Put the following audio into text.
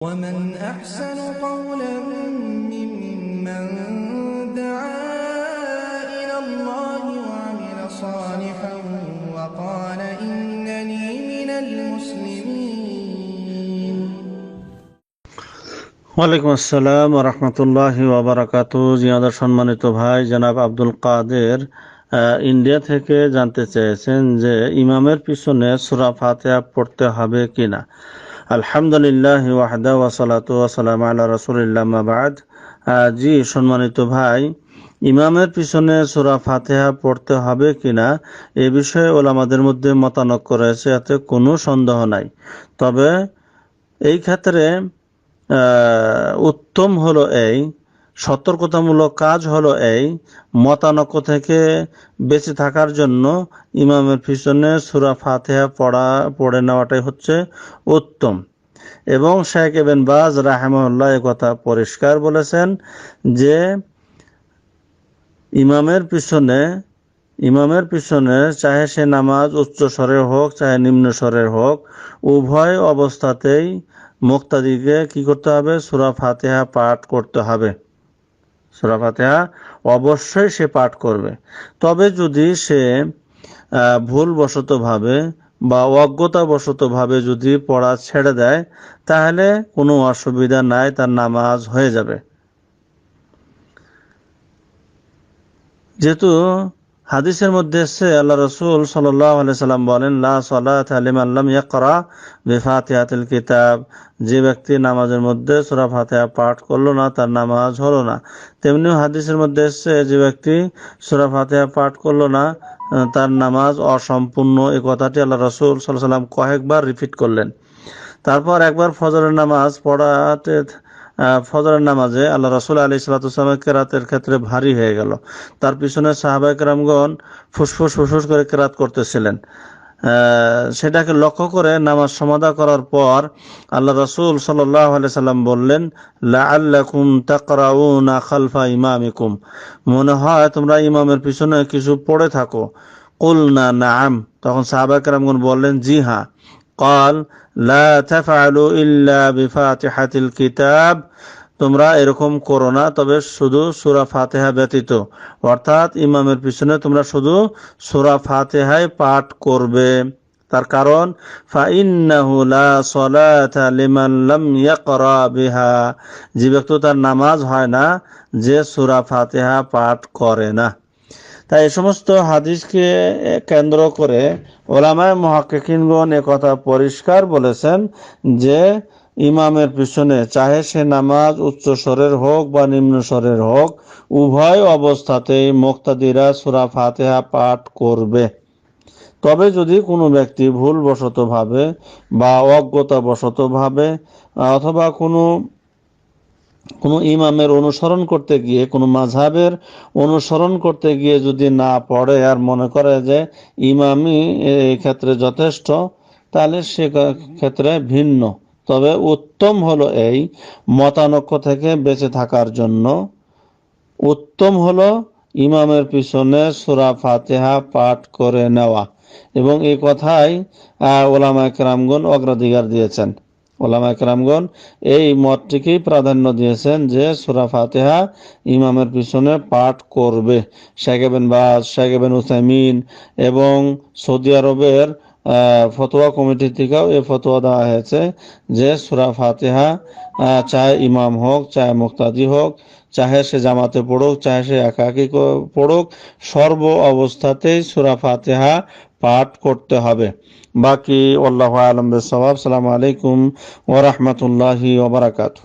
ومن أحسن قولا ممن دعا إلى الله وعمل صالحا وقال إنني من المسلمين ওয়ালাইকুম আসসালাম রহমতুল্লাহ ওবরাকাতু জিয়াদার সম্মানিত ভাই জনাব আব্দুল কাদের আহ, ইন্ডিয়া থেকে জানতে চেয়েছেন যে ইমামের পিছনে সুরা ফাতেহা পড়তে হবে কিনা। আলহামদুলিল্লাহ ওয়াহদা ওয়াসালাতু ওয়াসালাম আল্লাহ রসুলিল্লাহ মাবাদ জি, সম্মানিত ভাই, ইমামের পিছনে সুরা ফাতেহা পড়তে হবে কিনা, এ বিষয়ে ওলামাদের মধ্যে মতানক্য রয়েছে, এতে কোনো সন্দেহ নাই। তবে এই ক্ষেত্রে উত্তম হলো এই সতর্কতামূলক কাজ হলো এই মতানক্য থেকে বেঁচে থাকার জন্য ইমামের পিছনে সুরা ফাতেহা পড়া, পড়ে নেওয়াটাই হচ্ছে উত্তম। এবং শেখ এবেন বাজ রাহেমুল্লাহ কথা পরিষ্কার বলেছেন যে ইমামের পিছনে ইমামের পিছনে চাহে সে নামাজ উচ্চ স্বরের হোক, চাহে নিম্ন স্বরের হোক, উভয় অবস্থাতেই মুক্তাদিকে কি করতে হবে? সুরা ফাতেহা পাঠ করতে হবে। সুরা ফাতেহা অবশ্যই সে পাঠ করবে। তবে যদি সে ভুলবশতভাবে বা অজ্ঞতাবশতভাবে যদি পড়া ছেড়ে দেয়, তাহলে কোনো অসুবিধা নাই, তার নামাজ হয়ে যাবে। যেহেতু হাদিসের মধ্যে এসছে আল্লাহ রসুল সাল্লাম বলেন কিতাব। যে ব্যক্তি নামাজের মধ্যে সুরা ফাতিহা পাঠ করল না, তার নামাজ হলো না। তেমনি হাদিসের মধ্যে এসছে যে ব্যক্তি সুরা ফাতিহা পাঠ করল না, তার নামাজ অসম্পূর্ণ। এই কথাটি আল্লাহ রসুল সাল্লাহ সাল্লাম কয়েকবার রিপিট করলেন। তারপর একবার ফজরের নামাজ পড়াতে ফজরের নামাজে আল্লাহ রসুল আলী সালাতামের কেরাতের ক্ষেত্রে ভারী হয়ে গেল। তার পিছনে সাহাবাই কেরামগণ ফুসফুস ফুসফুস করে কেরাত করতেছিলেন। সেটাকে লক্ষ্য করে নামাজ সমাধা করার পর আল্লাহ রসুল সাল্লাম বললেন, লাআল্লাকুম খালফা ইমামিকুম। মনে হয় তোমরা ইমামের পিছনে কিছু পড়ে থাকো। কুল না নাম তখন সাহাবা কেরামগণ বললেন, জি হ্যাঁ। قال لا تفعلوا إلا بفاتحة الكتاب তোমরা এরকম করো না তবে শুধু সুরা ফাতেহা ব্যতীত অর্থাৎ ইমামের পিছনে তোমরা শুধু সুরা ফাতেহাই পাঠ করবে তার কারণ ফাইন্নাহু লা সালাতা লিমান লাম ইয়াকরা বিহা যে ব্যক্তি তার নামাজ হয় না যে সুরা ফাতেহা পাঠ করে না তাই এই সমস্ত হাদিসকে কেন্দ্র করে ওলামায় মহাকিনগণ কথা পরিষ্কার বলেছেন যে ইমামের পিছনে, চাহে সে নামাজ উচ্চ স্বরের হোক বা নিম্ন স্বরের হোক, উভয় অবস্থাতেই মোক্তাদিরা সুরা ফাতেহা পাঠ করবে। তবে যদি কোনো ব্যক্তি ভুলবশতভাবে বা অজ্ঞতাবশতভাবে অথবা কোনো কোনো ইমামের অনুসরণ করতে গিয়ে, কোনো মাঝহাবের অনুসরণ করতে গিয়ে যদি না পড়ে আর মনে করে যে ইমামই এই ক্ষেত্রে যথেষ্ট, তাহলে সে ক্ষেত্রে ভিন্ন। তবে উত্তম হলো এই মতানক্য থেকে বেঁচে থাকার জন্য। উত্তম হলো ইমামের পিছনে সুরা ফাতেহা পাঠ করে নেওয়া। এবং এই কথাই ওলামা কেরামগণ অগ্রাধিকার দিয়েছেন। ওলামা কেরামগণ এই মতটিকেই প্রাধান্য দিয়েছেন যে সুরা ফাতেহা ইমামের পিছনে পাঠ করবে। শেখেবেন বাজ শেখেবেন উসাইমিন এবং সৌদি আরবের ফতোয়া কমিটি থেকেও এই ফতোয়া দেওয়া হয়েছে যে সুরা ফাতেহা চাহে ইমাম হোক, চাহে মুক্তাদি হোক, চাহে সে জামাতে পড়ুক, চাহে সে একাকি পড়ুক, সর্ব অবস্থাতেই সুরা ফাতেহা পাঠ করতে হবে। বাকি আল্লাহ আলম সালাম আলাইকুম ওরহমতুল্লাহি ওবরাকাতু